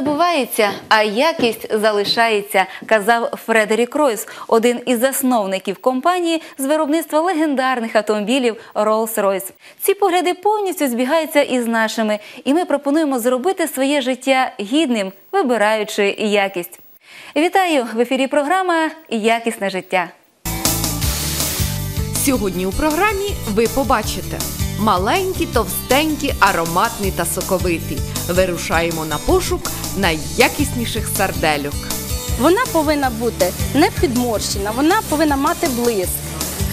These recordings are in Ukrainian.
Забувається, а якість залишається, казав Фредерік Ройс, один із засновників компанії з виробництва легендарних автомобілів Rolls-Royce. Ці погляди повністю збігаються із нашими, і ми пропонуємо зробити своє життя гідним, вибираючи якість. Вітаю в ефірі. Програма Якісне життя. Сьогодні у програмі ви побачите маленький, товстенький, ароматний та соковитий. Вирушаємо на пошук найякісніших сардельок. Вона повинна бути не підморщена, вона повинна мати блиск,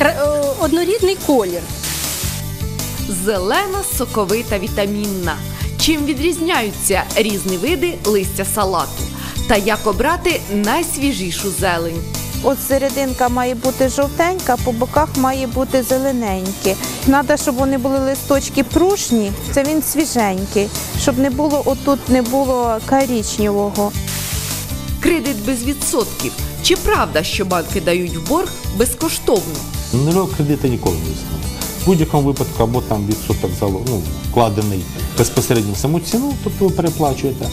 е, однорідний колір. Зелена, соковита, вітамінна. Чим відрізняються різні види листя салату? Та як обрати найсвіжішу зелень? От серединка має бути жовтенька, по боках має бути зелененькі. Треба, щоб вони були листочки пружні, це він свіженький, щоб не було отут не було коричневого. Кредит без відсотків. Чи правда, що банки дають в борг безкоштовно? Нульового кредиту ніколи не існує. В будь-якому випадку або там відсоток залог, ну, вкладений безпосередньо в саму ціну, тобто ви переплачуєте.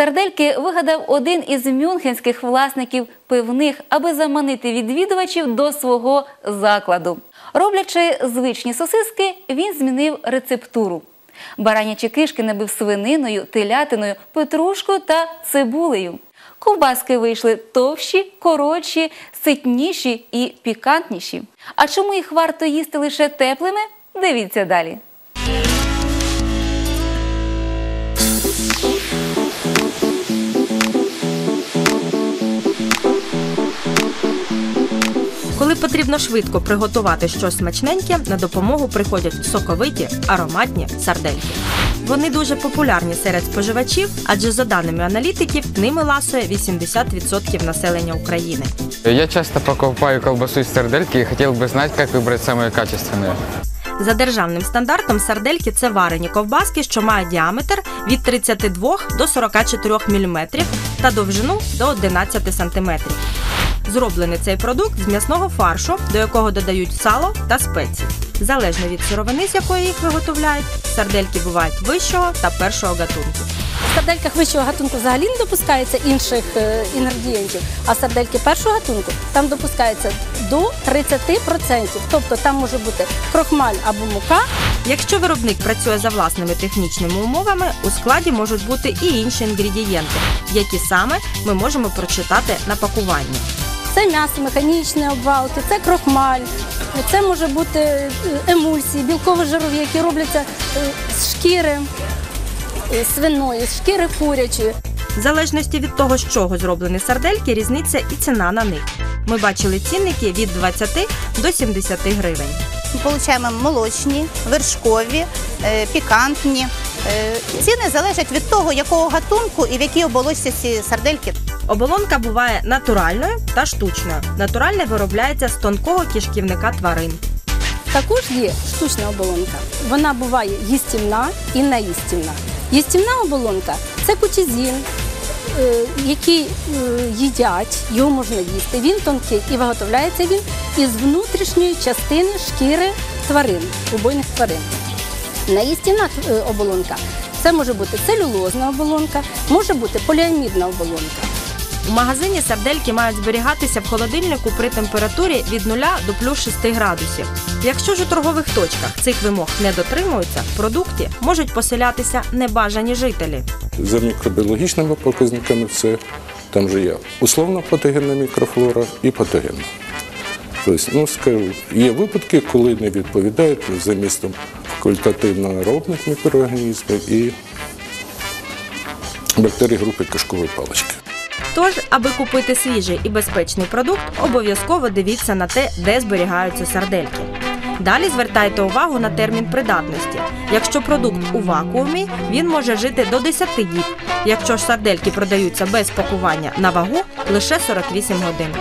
Сардельки вигадав один із мюнхенських власників пивних, аби заманити відвідувачів до свого закладу. Роблячи звичні сосиски, він змінив рецептуру. Баранячі кишки набив свининою, телятиною, петрушкою та цибулею. Ковбаски вийшли товщі, коротші, ситніші і пікантніші. А чому їх варто їсти лише теплими? Дивіться далі. Коли потрібно швидко приготувати щось смачненьке, на допомогу приходять соковиті ароматні сардельки. Вони дуже популярні серед споживачів, адже за даними аналітиків, ними ласує 80% населення України. Я часто покупаю колбасу из сардельки и хотел бы знать, как выбрать самые качественные. За державним стандартом сардельки це варені ковбаски, що мають діаметр від 32 до 44 мм та довжину до 11 см. Зроблений цей продукт з м'ясного фаршу, до якого додають сало та спеції. Залежно від сировини, з якої їх виготовляють, сардельки бувають вищого та першого гатунку. В сардельках вищого гатунку взагалі не допускається інших е, інгредієнтів, а сардельки першого гатунку там допускається до 30%. Тобто там може бути крохмаль або мука. Якщо виробник працює за власними технічними умовами, у складі можуть бути і інші інгредієнти, які саме ми можемо прочитати на пакуванні. Це м'ясо, механічні обвалки, це крохмаль, це може бути е, емульсії, білково-жирові, які робляться е, з шкіри е, свиної, з шкіри курячої. В залежності від того, з чого зроблені сардельки, різниця і ціна на них. Ми бачили цінники від 20 до 70 гривень. Ми отримуємо молочні, вершкові, пікантні. Ціни залежать від того, якого гатунку і в якій оболочці ці сардельки. Оболонка буває натуральною та штучною. Натуральне виробляється з тонкого кишківника тварин. Також є штучна оболонка. Вона буває їстівна і неїстівна. Їстівна оболонка це кутізін, е, який е, їдять, його можна їсти. Він тонкий і виготовляється він із внутрішньої частини шкіри тварин, убойних тварин. Неїстівна е, оболонка це може бути целюлозна оболонка, може бути поліамідна оболонка. У магазині сардельки мають зберігатися в холодильнику при температурі від 0 до плюс 6 градусів. Якщо ж у торгових точках цих вимог не дотримуються, в продукті можуть поселятися небажані жителі. За мікробіологічними показниками це там же є условно патогенна мікрофлора і патогенна. Тобто, ну, скажу, є випадки, коли не відповідають за містом факультативно аеробних мікроорганізмів і бактерій групи кишкової палички. Тож, аби купити свіжий і безпечний продукт, обов'язково дивіться на те, де зберігаються сардельки. Далі звертайте увагу на термін придатності. Якщо продукт у вакуумі, він може жити до 10 діб. Якщо ж сардельки продаються без пакування на вагу, лише 48 годин.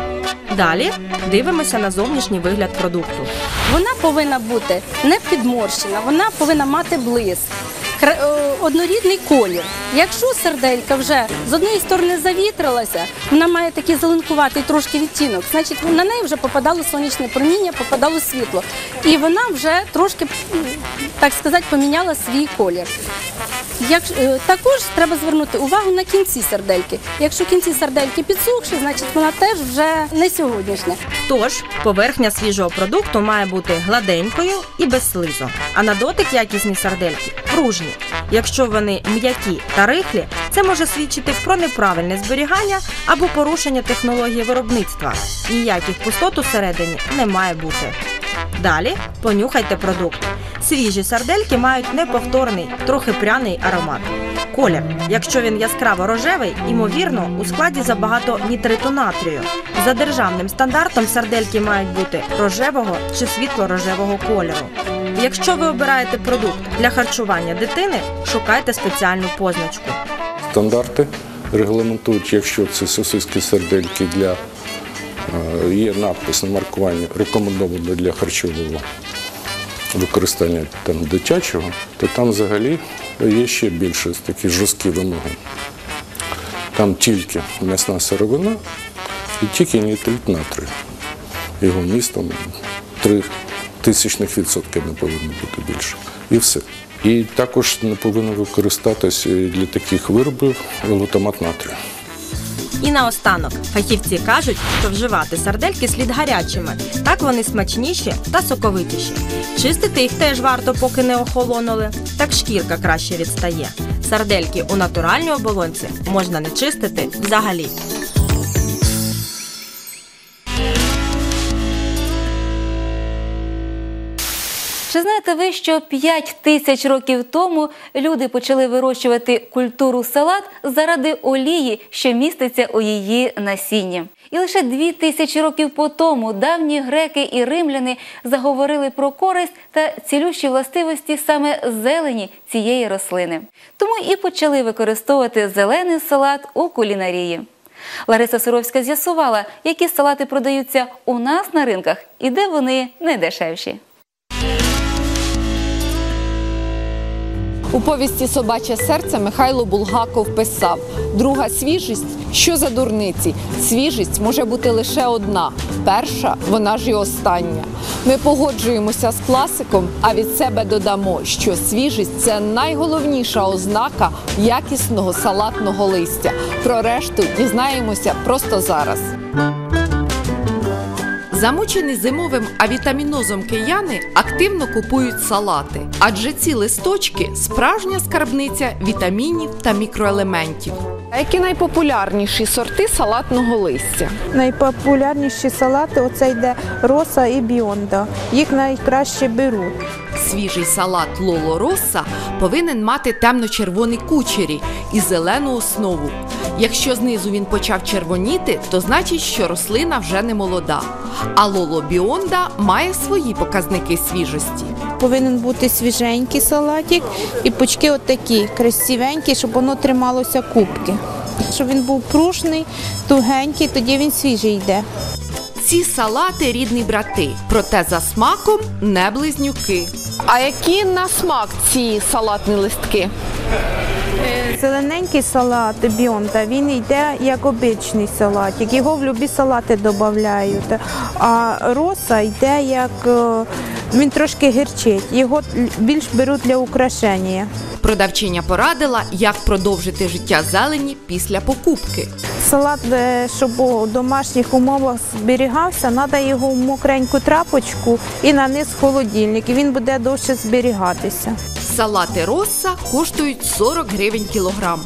Далі дивимося на зовнішній вигляд продукту. Вона повинна бути не підморщена, вона повинна мати блиск. Однорідний колір. Якщо сарделька вже з однієї сторони завітрилася, вона має такий зеленкуватий трошки відтінок, значить на неї вже попадало сонячне проміння, попадало світло. І вона вже трошки, так сказати, поміняла свій колір. Е, також треба звернути увагу на кінці сардельки. Якщо кінці сардельки підсохші, значить вона теж вже не сьогоднішня. Тож поверхня свіжого продукту має бути гладенькою і без слизу, а на дотик якісні сардельки пружні. Вони м'які та рихлі, це може свідчити про неправильне зберігання або порушення технології виробництва. Ніяких пустот усередині не має бути. Далі понюхайте продукт. Свіжі сардельки мають неповторний, трохи пряний аромат. Колір, якщо він яскраво рожевий, ймовірно, у складі забагато нітриту натрію. За державним стандартом сардельки мають бути рожевого чи світло-рожевого кольору. Якщо ви обираєте продукт для харчування дитини, шукайте спеціальну позначку. Стандарти регламентують, якщо це сосиски сердельки для е, є надпис на маркуванні рекомендовано для харчового використання там дитячого, то там взагалі є ще більше такі жорсткі вимоги. Там тільки м'ясна сировина і тільки нітрит натрію. Його містом 3 тисячних відсотків не повинно бути більше. І все. І також не повинно використатися для таких виробів глутамат натрію. І наостанок фахівці кажуть, що вживати сардельки слід гарячими. Так вони смачніші та соковитіші. Чистити їх теж варто, поки не охолонули. Так шкірка краще відстає. Сардельки у натуральній оболонці можна не чистити взагалі. Чи знаєте ви, що 5 тисяч років тому люди почали вирощувати культуру салат заради олії, що міститься у її насінні? І лише дві тисячі років по тому давні греки і римляни заговорили про користь та цілющі властивості саме зелені цієї рослини. Тому і почали використовувати зелений салат у кулінарії. Лариса Суровська з'ясувала, які салати продаються у нас на ринках і де вони найдешевші. У повісті Собаче серце Михайло Булгаков писав: друга свіжість що за дурниці? Свіжість може бути лише одна. Перша, вона ж і остання. Ми погоджуємося з класиком, а від себе додамо, що свіжість це найголовніша ознака якісного салатного листя. Про решту дізнаємося просто зараз. Замучені зимовим авітамінозом кияни активно купують салати, адже ці листочки справжня скарбниця вітамінів та мікроелементів. А які найпопулярніші сорти салатного листя? Найпопулярніші салати оце йде роса і біонда. Їх найкраще беруть. Свіжий салат Лоло Росса повинен мати темно-червоний кучері і зелену основу. Якщо знизу він почав червоніти, то значить, що рослина вже не молода. А Лоло Біонда має свої показники свіжості. Повинен бути свіженький салатик і пучки отакі, красивенькі, щоб воно трималося кубки. Щоб він був пружний, тугенький, тоді він свіжий йде. Ці салати рідні брати, проте за смаком не близнюки. А які на смак ці салатні листки? Зелененький салат біонта, він йде як обичний салатик. Його в любі салати додають. А роса йде як е, він трошки гірчить. Його більш беруть для украшення. Продавчиня порадила, як продовжити життя зелені після покупки. Салат, е, щоб у домашніх умовах зберігався, треба його в мокреньку трапочку і на низ холодильник. І він буде довше зберігатися. Салати Росса коштують 40 гривень кілограм.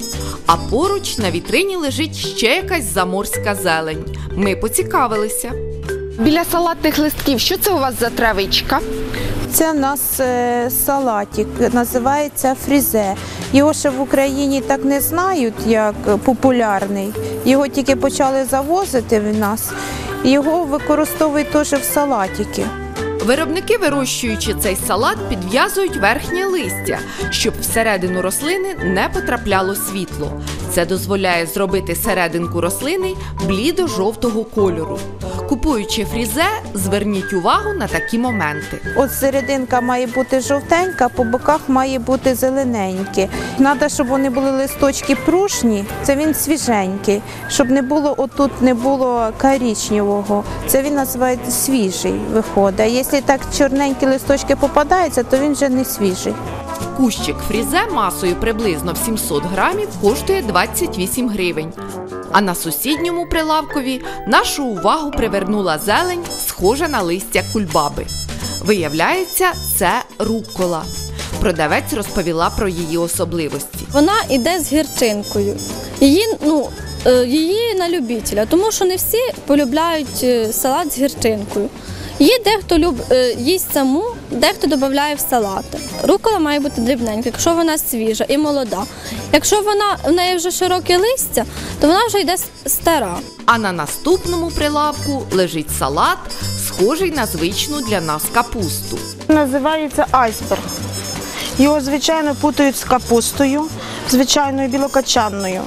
А поруч на вітрині лежить ще якась заморська зелень. Ми поцікавилися. Біля салатних листків, що це у вас за травичка? Це в нас е, салатик, називається фрізе. Його ще в Україні так не знають, як популярний. Його тільки почали завозити в нас. Його використовують теж в салатики. Виробники, вирощуючи цей салат, підв'язують верхнє листя, щоб всередину рослини не потрапляло світло. Це дозволяє зробити серединку рослини блідо-жовтого кольору. Купуючи фрізе, зверніть увагу на такі моменти. От серединка має бути жовтенька, по боках має бути зелененькі. Треба, щоб вони були листочки прушні, це він свіженький, щоб не було отут не було коричневого. Це він називається свіжий виходить. Якщо так чорненькі листочки попадаються, то він вже не свіжий. Кущик фрізе масою приблизно в 700 грамів коштує 28 гривень. А на сусідньому прилавкові нашу увагу привернула зелень, схожа на листя кульбаби. Виявляється, це руккола. Продавець розповіла про її особливості. Вона йде з гірчинкою. Її, ну, е, її на любителя, тому що не всі полюбляють е, салат з гірчинкою. Її дехто люб, е, їсть саму, дехто додає в салати. Рукола має бути дрібненька, якщо вона свіжа і молода. Якщо вона в неї вже широке листя, то вона вже йде стара. А на наступному прилавку лежить салат, схожий на звичну для нас капусту. Називається айсберг. Його, звичайно, путають з капустою, звичайною білокачанною.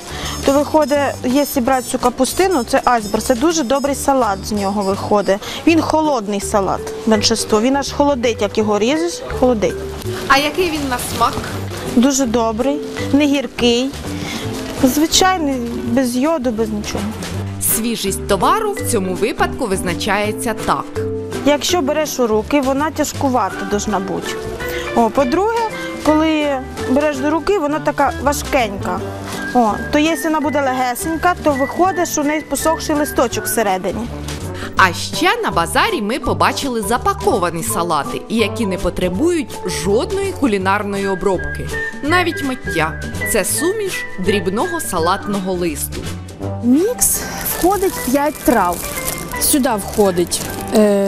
То виходить, якщо брати цю капустину, це айсберг. Це дуже добрий салат з нього виходить. Він холодний салат, меншинство. Він аж холодить, як його ріжеш, холодить. А який він на смак? Дуже добрий, не гіркий, звичайний, без йоду, без нічого. Свіжість товару в цьому випадку визначається так. Якщо береш у руки, вона тяжкувата должна бути. О, по-друге, коли береш до руки, вона така важкенька. О, то якщо вона буде легесенька, то виходить, що в неї посохший листочок всередині. А ще на базарі ми побачили запаковані салати, які не потребують жодної кулінарної обробки, навіть миття. Це суміш дрібного салатного листу. Мікс входить 5 трав. Сюди входить е,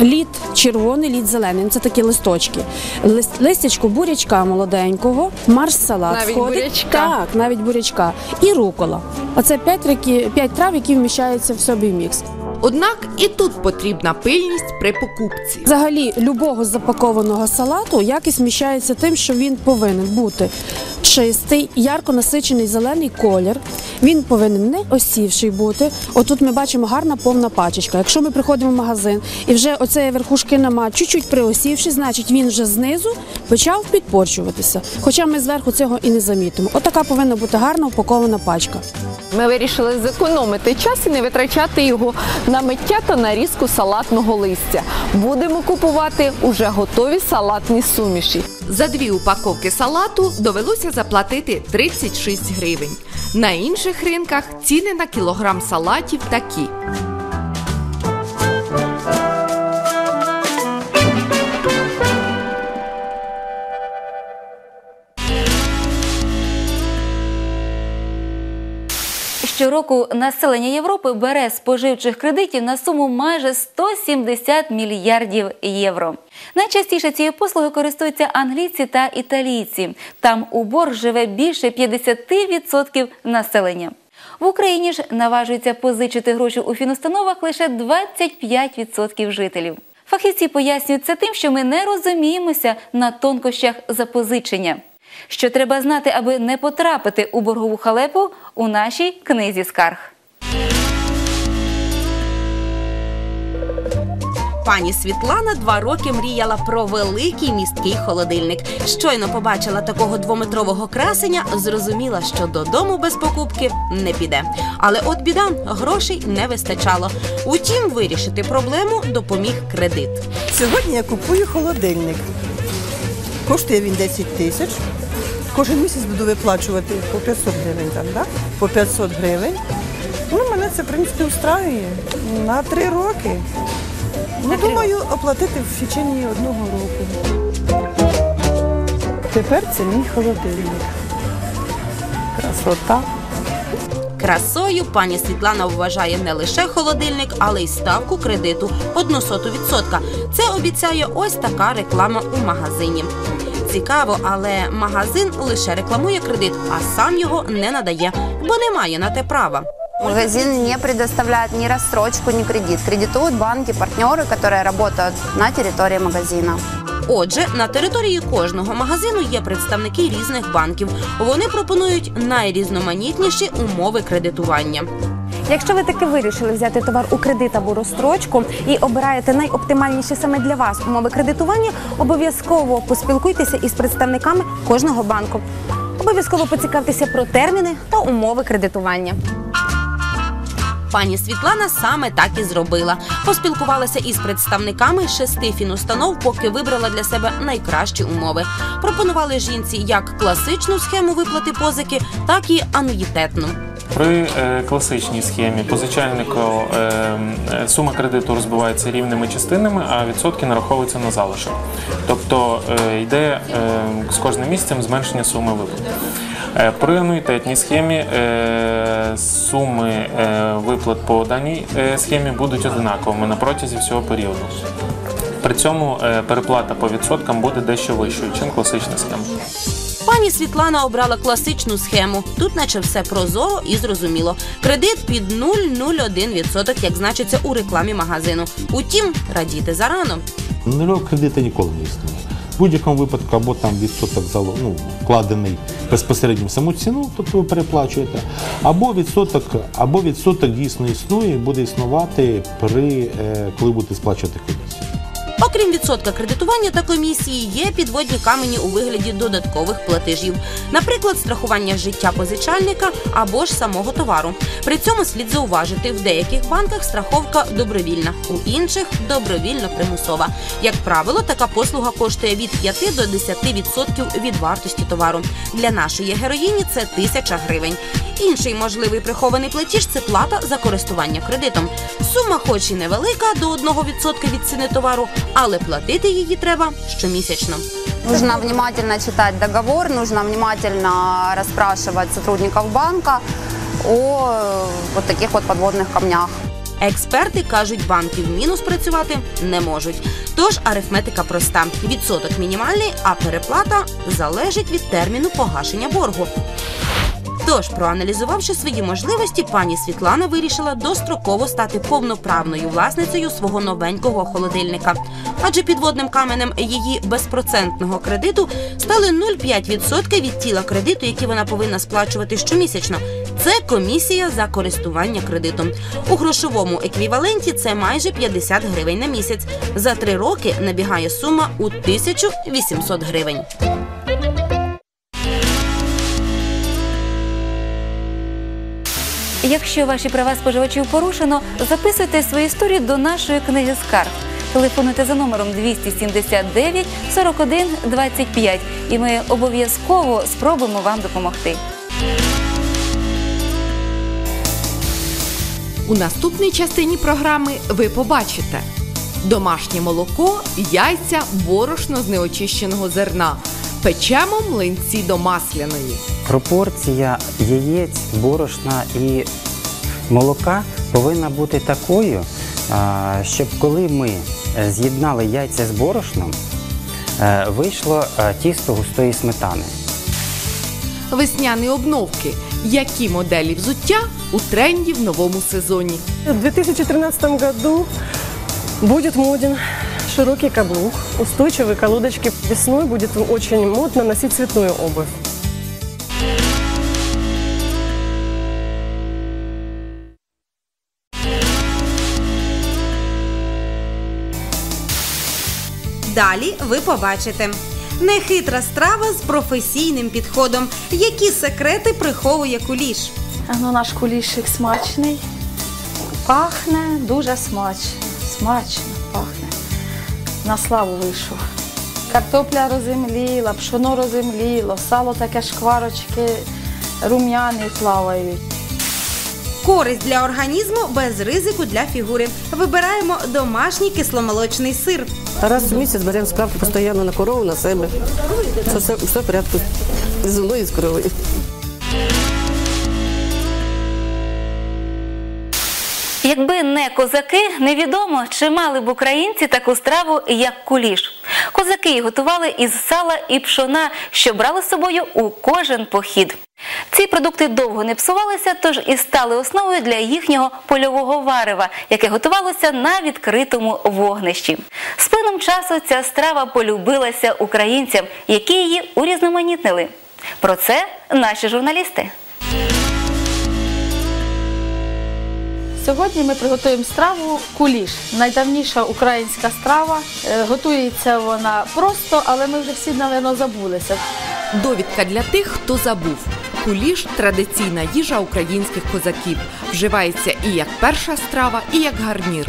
лід червоний, лід зелений. Це такі листочки. Лис, листячко бурячка молоденького, марш-салат Навіть входить. бурячка? Так, навіть бурячка. І рукола. Оце 5, 5 трав, які вміщаються в собі мікс. Однак і тут потрібна пильність при покупці. Взагалі, любого запакованого салату якість зміщається тим, що він повинен бути чистий, ярко насичений зелений колір. Він повинен не осівший бути. Отут ми бачимо гарна повна пачечка. Якщо ми приходимо в магазин і вже оцеї верхушки нема, чуть-чуть приосівши, значить він вже знизу почав підпорчуватися. Хоча ми зверху цього і не замітимо. Отака повинна бути гарна упакована пачка. Ми вирішили зекономити час і не витрачати його на миття та нарізку салатного листя. Будемо купувати уже готові салатні суміші. За дві упаковки салату довелося заплатити 36 гривень. На інших ринках ціни на кілограм салатів такі. Щороку населення Європи бере споживчих кредитів на суму майже 170 мільярдів євро. Найчастіше цією послугою користуються англійці та італійці. Там у борг живе більше 50% населення. В Україні ж наважується позичити гроші у фінустановах лише 25% жителів. Фахівці пояснюють це тим, що ми не розуміємося на тонкощах запозичення. Що треба знати, аби не потрапити у боргову халепу у нашій книзі скарг. Пані Світлана два роки мріяла про великий місткий холодильник. Щойно побачила такого двометрового красення, зрозуміла, що додому без покупки не піде. Але от біда грошей не вистачало. Утім, вирішити проблему допоміг кредит. Сьогодні я купую холодильник. Коштує він 10 тисяч. Кожен місяць буду виплачувати по 500 гривень, там, да? по 500 гривень. Ну, мене це, в принципі, устраює на три роки. Ну, думаю, оплатити в течение одного року. Тепер це мій холодильник. Красота. Красою пані Світлана вважає не лише холодильник, але й ставку кредиту одну соту відсотка. Це обіцяє ось така реклама у магазині. Цікаво, але магазин лише рекламує кредит, а сам його не надає, бо не має на те права. Магазин не предоставляет ни рассрочку, ни кредит. Кредитуют банки, партнеры, которые работают на территории магазина. Отже, на території кожного магазину є представники різних банків. Вони пропонують найрізноманітніші умови кредитування. Якщо ви таки вирішили взяти товар у кредит або розстрочку і обираєте найоптимальніші саме для вас умови кредитування, обов'язково поспілкуйтеся із представниками кожного банку. Обов'язково поцікавтеся про терміни та умови кредитування. Пані Світлана саме так і зробила. Поспілкувалася із представниками шести фінустанов, поки вибрала для себе найкращі умови. Пропонували жінці як класичну схему виплати позики, так і ануїтетну. При е, класичній схемі позичальнику е, е, сума кредиту розбивається рівними частинами, а відсотки нараховуються на залишок. Тобто йде з кожним місяцем зменшення суми виплат. Е, При ануїтетній схемі е, суми е, виплат по даній схемі будуть одинаковими на протязі всього періоду. При цьому переплата по відсоткам буде дещо вищою, ніж класична схема. Пані Світлана обрала класичну схему. Тут, наче все прозоро і зрозуміло. Кредит під 0,01%, як значиться у рекламі магазину. Утім, радіти зарано. Нульового кредиту ніколи не існує. В будь-якому випадку або там відсоток ну, вкладений безпосередньо в саму ціну, тобто ви переплачуєте, або відсоток, або відсоток дійсно існує і буде існувати при е, коли будете сплачувати комісію. Окрім відсотка кредитування та комісії, є підводні камені у вигляді додаткових платежів, наприклад, страхування життя позичальника або ж самого товару. При цьому слід зауважити, в деяких банках страховка добровільна, у інших добровільно примусова. Як правило, така послуга коштує від 5 до 10% від вартості товару. Для нашої героїні це тисяча гривень. Інший можливий прихований платіж це плата за користування кредитом. Сума, хоч і невелика, до 1% від ціни товару, але платити її треба щомісячно. Нужно внимательно читать договор, нужно внимательно расспрашивать сотрудников банка о э, вот таких вот подводных камнях. Експерти кажуть, банки в мінус працювати не можуть. Тож арифметика проста: відсоток мінімальний, а переплата залежить від терміну погашення боргу. Тож, проаналізувавши свої можливості, пані Світлана вирішила достроково стати повноправною власницею свого новенького холодильника. Адже підводним каменем її безпроцентного кредиту стали 0,5% від тіла кредиту, який вона повинна сплачувати щомісячно. Це комісія за користування кредитом. У грошовому еквіваленті це майже 50 гривень на місяць. За три роки набігає сума у 1800 гривень. Якщо ваші права споживачів порушено, записуйте свою історію до нашої книги скарг. Телефонуйте за номером 279 41 25 і ми обов'язково спробуємо вам допомогти. У наступній частині програми ви побачите домашнє молоко, яйця, борошно з неочищеного зерна. Печемо млинці до масляної. Пропорція яєць, борошна і молока повинна бути такою, щоб коли ми е, з'єднали яйця з борошном, е, вийшло е, тісто густої сметани. Весняні обновки. Які моделі взуття у тренді в новому сезоні? В 2013 году будет моден широкий каблук, устойчивые колодочки. Весной будет очень модно носить цветную обувь. Далі ви побачите. Нехитра страва з професійним підходом. Які секрети приховує куліш? Ну, наш кулішик смачний. Пахне дуже смачно. Смачно пахне. На славу вийшов. Картопля розімліла, пшоно розімліло, сало таке шкварочки, рум'яні плавають. Користь для організму без ризику для фігури. Вибираємо домашній кисломолочний сир. Раз в місяць беремо справку постійно на корову, на себе. Все, все в порядку зі мною і з коровою. Якби не козаки, невідомо, чи мали б українці таку страву, як куліш. Козаки її готували із сала і пшона, що брали з собою у кожен похід. Ці продукти довго не псувалися, тож і стали основою для їхнього польового варева, яке готувалося на відкритому вогнищі. З плином часу ця страва полюбилася українцям, які її урізноманітнили. Про це наші журналісти. Сьогодні ми приготуємо страву куліш. Найдавніша українська страва. Е, Готується вона просто, але ми вже всі, напевно, забулися. Довідка для тих, хто забув. Куліш традиційна їжа українських козаків. Вживається і як перша страва, і як гарнір.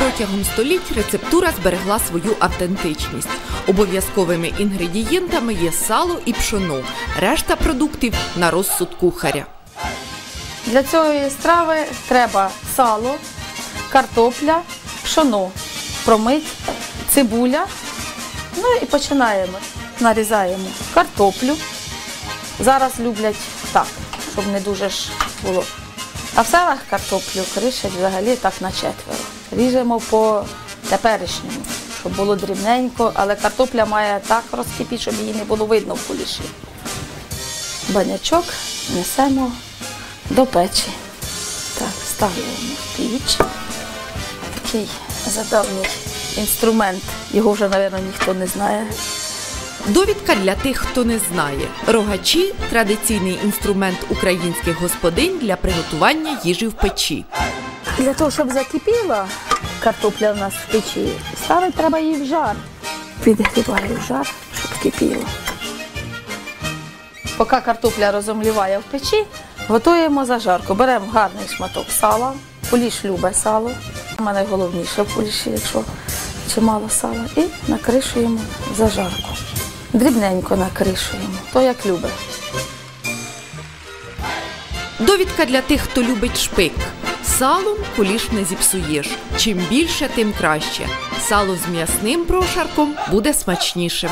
Протягом століть рецептура зберегла свою автентичність. Обов'язковими інгредієнтами є сало і пшоно. Решта продуктів на розсуд кухаря. Для цієї страви треба сало, картопля, пшоно, промить, цибуля. Ну і починаємо. Нарізаємо картоплю. Зараз люблять так, щоб не дуже ж було. А в селах картоплю кришать взагалі так на четверо. Ріжемо по теперішньому, щоб було дрібненько, але картопля має так розкипіти, щоб її не було видно в куліші. Банячок несемо до печі. Так, ставимо в піч. Такий задавній інструмент. Його вже, мабуть, ніхто не знає. Довідка для тих, хто не знає. Рогачі традиційний інструмент українських господинь для приготування їжі в печі. Для того, щоб закипіла картопля в нас в печі, ставити треба її в жар. Підгрібаю в жар, щоб кипіло. Поки картопля розомліває в печі, готуємо зажарку. Беремо гарний шматок сала. Куліш любить сало. У мене головніше в куліші, якщо чимало сала. І накришуємо зажарку. Дрібненько накришуємо, то як любить. Довідка для тих, хто любить шпик. Салом куліш не зіпсуєш. Чим більше, тим краще. Сало з м'ясним прошарком буде смачнішим.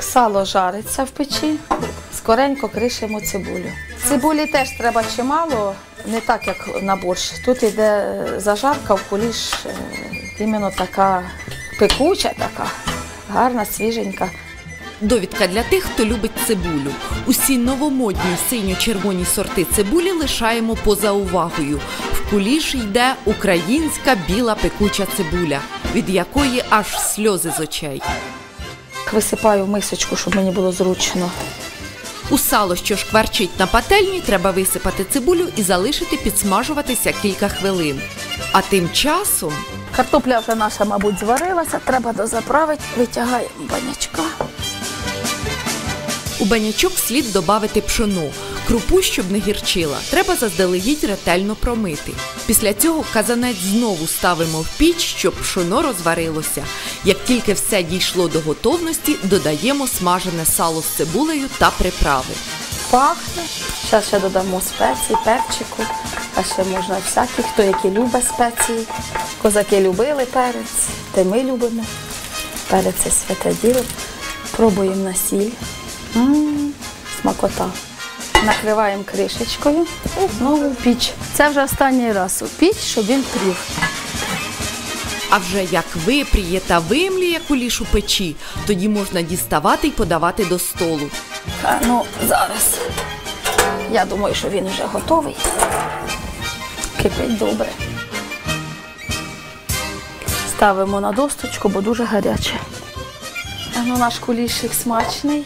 Сало жариться в печі, скоренько кришимо цибулю. Цибулі теж треба чимало, не так як на борщ. Тут йде е, зажарка в куліш, е, іменно така пекуча, така, гарна, свіженька. Довідка для тих, хто любить цибулю. Усі новомодні синьо-червоні сорти цибулі лишаємо поза увагою. В куліш йде українська біла пекуча цибуля, від якої аж сльози з очей. Висипаю в мисочку, щоб мені було зручно. У сало, що шкварчить на пательні, треба висипати цибулю і залишити підсмажуватися кілька хвилин. А тим часом Картопля вже наша, мабуть, зварилася, треба дозаправити, витягаємо банячка. у банячок слід додати пшоно. Крупу, щоб не гірчила, треба заздалегідь ретельно промити. Після цього казанець знову ставимо в піч, щоб пшоно розварилося. Як тільки все дійшло до готовності, додаємо смажене сало з цибулею та приправи. Пахне. Зараз ще додамо спеції, перчику, а ще можна всякі, хто які любить спеції. Козаки любили перець, та ми любимо. Перець це святе діло. Пробуємо на сіль. М, Смакота. Накриваємо кришечкою і знову в піч. Це вже останній раз у піч, щоб він прів. А вже як випріє та вимліє куліш у печі, тоді можна діставати й подавати до столу. А, ну, зараз. Я думаю, що він вже готовий. Кипить добре. Ставимо на досточку, бо дуже гаряче. А ну, наш кулішик смачний.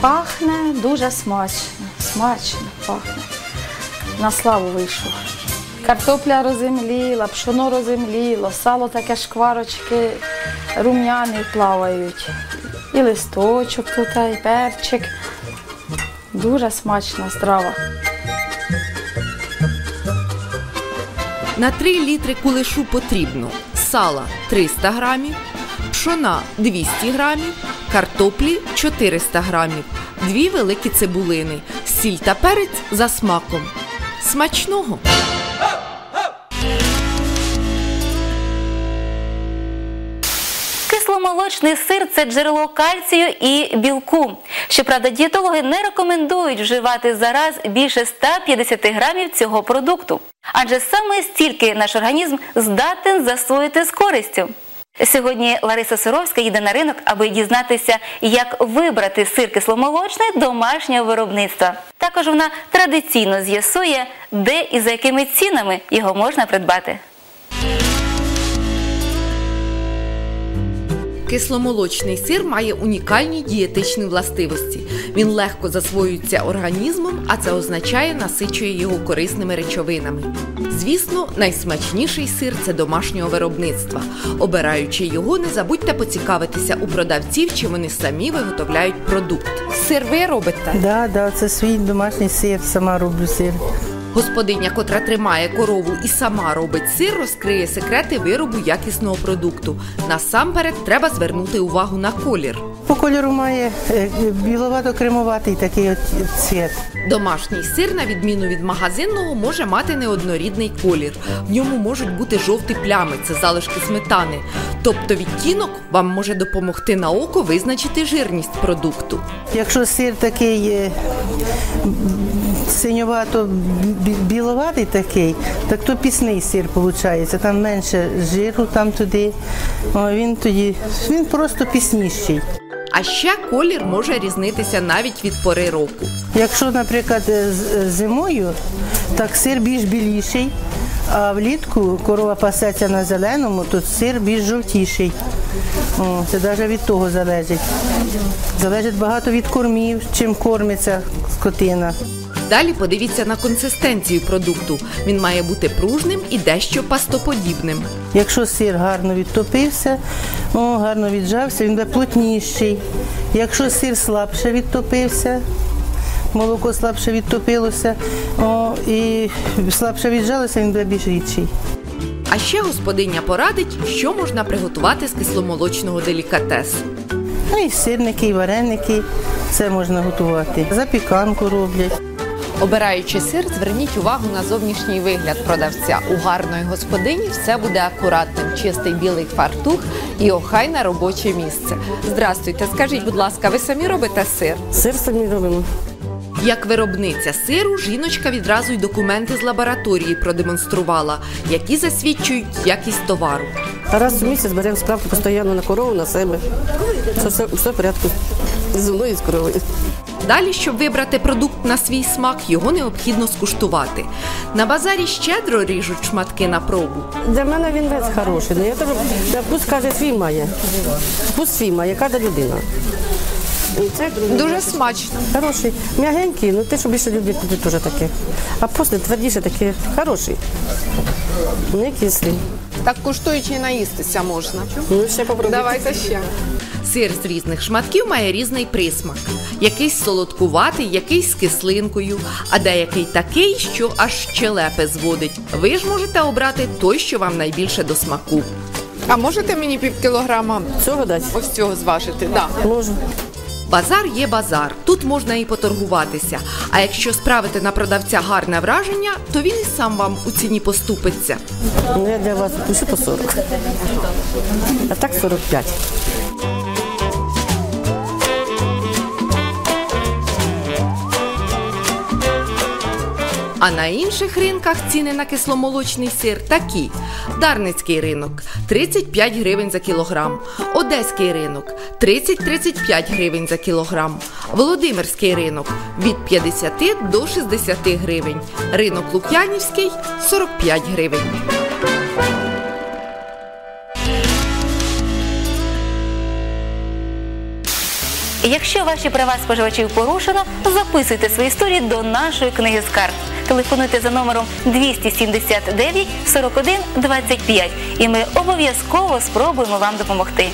Пахне дуже смачно. Смачно пахне. На славу вийшов. Картопля роземліла, пшоно роземліло, сало таке шкварочки рум'яні плавають. І листочок тут, і перчик. Дуже смачна страва. На 3 літри кулешу потрібно сала 300 грамів, пшона 200 грамів, картоплі 400 грамів, дві великі цибулини, сіль та перець за смаком. Смачного! Кисломолочний сир це джерело кальцію і білку. Щоправда, дієтологи не рекомендують вживати зараз більше 150 грамів цього продукту. Адже саме стільки наш організм здатен засвоїти з користю. Сьогодні Лариса Суровська їде на ринок, аби дізнатися, як вибрати сир кисломолочний домашнього виробництва. Також вона традиційно з'ясує, де і за якими цінами його можна придбати. Кисломолочний сир має унікальні дієтичні властивості. Він легко засвоюється організмом, а це означає насичує його корисними речовинами. Звісно, найсмачніший сир це домашнього виробництва. Обираючи його, не забудьте поцікавитися у продавців, чи вони самі виготовляють продукт. Сир ви робите? Да, да, це свій домашній сир, сама роблю сир. Господиня, котра тримає корову і сама робить сир, розкриє секрети виробу якісного продукту. Насамперед треба звернути увагу на колір. По кольору має е, біловато-кремоватий такий от цвіт. Домашній сир, на відміну від магазинного, може мати неоднорідний колір. В ньому можуть бути жовті плями, це залишки сметани. Тобто відтінок вам може допомогти на око визначити жирність продукту. Якщо сир такий е, синьовато бі- біловатий такий, так то пісний сир виходить. Там менше жиру там туди. О, він тоді він просто пісніший. А ще колір може різнитися навіть від пори року. Якщо, наприклад, е, зимою, так сир більш біліший, а влітку корова пасеться на зеленому, то сир більш жовтіший. О, це навіть від того залежить. Залежить багато від кормів, чим кормиться скотина. Далі подивіться на консистенцію продукту. Він має бути пружним і дещо пастоподібним. Якщо сир гарно відтопився, о, гарно віджався, він буде плотніший. Якщо сир слабше відтопився, молоко слабше відтопилося о, і слабше віджалося, він буде більш рідший. А ще господиня порадить, що можна приготувати з кисломолочного делікатесу. Ну і сирники, і вареники, це можна готувати. Запіканку роблять. Обираючи сир, зверніть увагу на зовнішній вигляд продавця. У гарної господині все буде акуратним, чистий білий фартух і охайне робоче місце. Здрастуйте, скажіть, будь ласка, ви самі робите сир? Сир самі робимо. Як виробниця сиру, жіночка відразу й документи з лабораторії продемонструвала, які засвідчують якість товару. Раз в місяць беремо справку постійно на корову, на себе. Це все, все в порядку. Зі мною і з коровою. Далі, щоб вибрати продукт на свій смак, його необхідно скуштувати. На базарі щедро ріжуть шматки на пробу. Для мене він весь хороший. Ну, я я вкус каже, свій має. Вкус свій має, каже людина. Це Дуже смачно. Хороший. М'ягенький, ну те, що більше люблять, люди теж таке. А після твердіше таке хороший. Не кислий. Так куштуючи наїстися можна. Ну, ще попробуйте. Давайте ще. Сир з різних шматків має різний присмак. Якийсь солодкуватий, якийсь з кислинкою, а деякий такий, що аж щелепи зводить. Ви ж можете обрати той, що вам найбільше до смаку. А можете мені пів кілограма цього дати? Ось цього зважити? Да. Можу. Базар є базар, тут можна і поторгуватися. А якщо справити на продавця гарне враження, то він і сам вам у ціні поступиться. Ну, я для вас пишу по 40. А так 45. А на інших ринках ціни на кисломолочний сир такі: Дарницький ринок 35 гривень за кілограм, Одеський ринок 30-35 гривень за кілограм, Володимирський ринок від 50 до 60 гривень, ринок Лук'янівський 45 гривень. Якщо ваші права споживачів порушено, записуйте свої історії до нашої книги скарг. Телефонуйте за номером 279 41 25 і ми обов'язково спробуємо вам допомогти.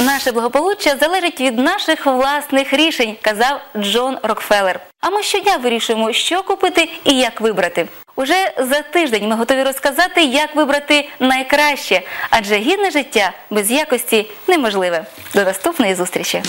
Наше благополуччя залежить від наших власних рішень, казав Джон Рокфеллер. А ми щодня вирішуємо, що купити і як вибрати. Уже за тиждень ми готові розказати, як вибрати найкраще, адже гідне життя без якості неможливе. До наступної зустрічі!